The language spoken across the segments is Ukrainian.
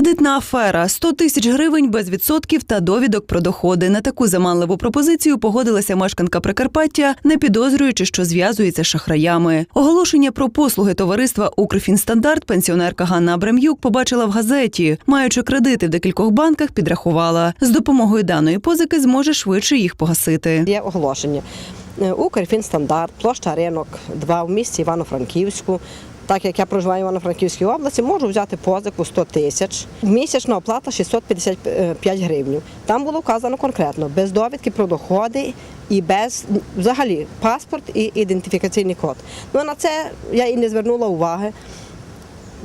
Кредитна афера 100 тисяч гривень без відсотків та довідок про доходи. На таку заманливу пропозицію погодилася мешканка Прикарпаття, не підозрюючи, що зв'язується з шахраями. Оголошення про послуги товариства Укрфінстандарт пенсіонерка Ганна Абрам'юк побачила в газеті. Маючи кредити в декількох банках, підрахувала з допомогою даної позики зможе швидше їх погасити. Є оголошення. Укрфінстандарт, площа ринок 2 в місті Івано-Франківську. Так як я проживаю в Івано-Франківській області, можу взяти позику 100 тисяч. Місячна оплата 655 гривень. Там було вказано конкретно, без довідки про доходи і без взагалі паспорт і ідентифікаційний код. Ну на це я і не звернула уваги.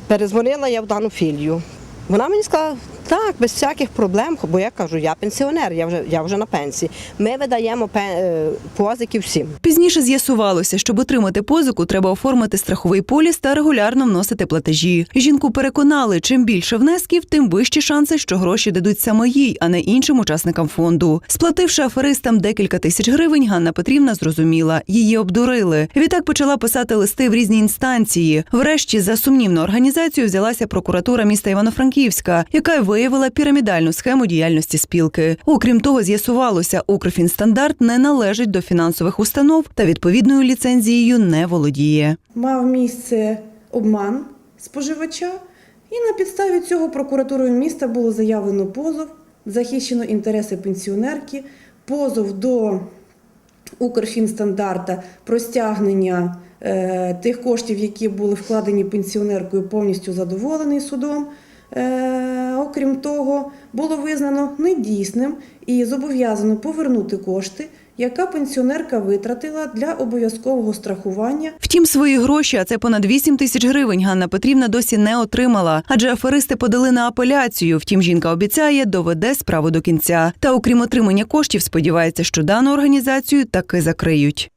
Перезвонила я в дану філію. Вона мені сказала, так, без всяких проблем, бо я кажу, я пенсіонер, я вже, я вже на пенсії. Ми видаємо е, позики всім. Пізніше з'ясувалося, щоб отримати позику, треба оформити страховий поліс та регулярно вносити платежі. Жінку переконали, чим більше внесків, тим вищі шанси, що гроші дадуть саме їй, а не іншим учасникам фонду. Сплативши аферистам декілька тисяч гривень, Ганна Петрівна зрозуміла, її обдурили. Відтак почала писати листи в різні інстанції. Врешті за сумнівну організацію взялася прокуратура міста Івано-Франківська, яка й виявила пірамідальну схему діяльності спілки. Окрім того, з'ясувалося, Укрфінстандарт не належить до фінансових установ та відповідною ліцензією не володіє. мав місце обман споживача, і на підставі цього прокуратурою міста було заявлено позов, захищено інтереси пенсіонерки, позов до Укрфінстандарта про стягнення е, тих коштів, які були вкладені пенсіонеркою, повністю задоволений судом. Е, окрім того, було визнано недійсним і зобов'язано повернути кошти, яка пенсіонерка витратила для обов'язкового страхування Втім, свої гроші, а це понад 8 тисяч гривень, Ганна Петрівна досі не отримала, адже аферисти подали на апеляцію. Втім, жінка обіцяє, доведе справу до кінця. Та окрім отримання коштів, сподівається, що дану організацію таки закриють.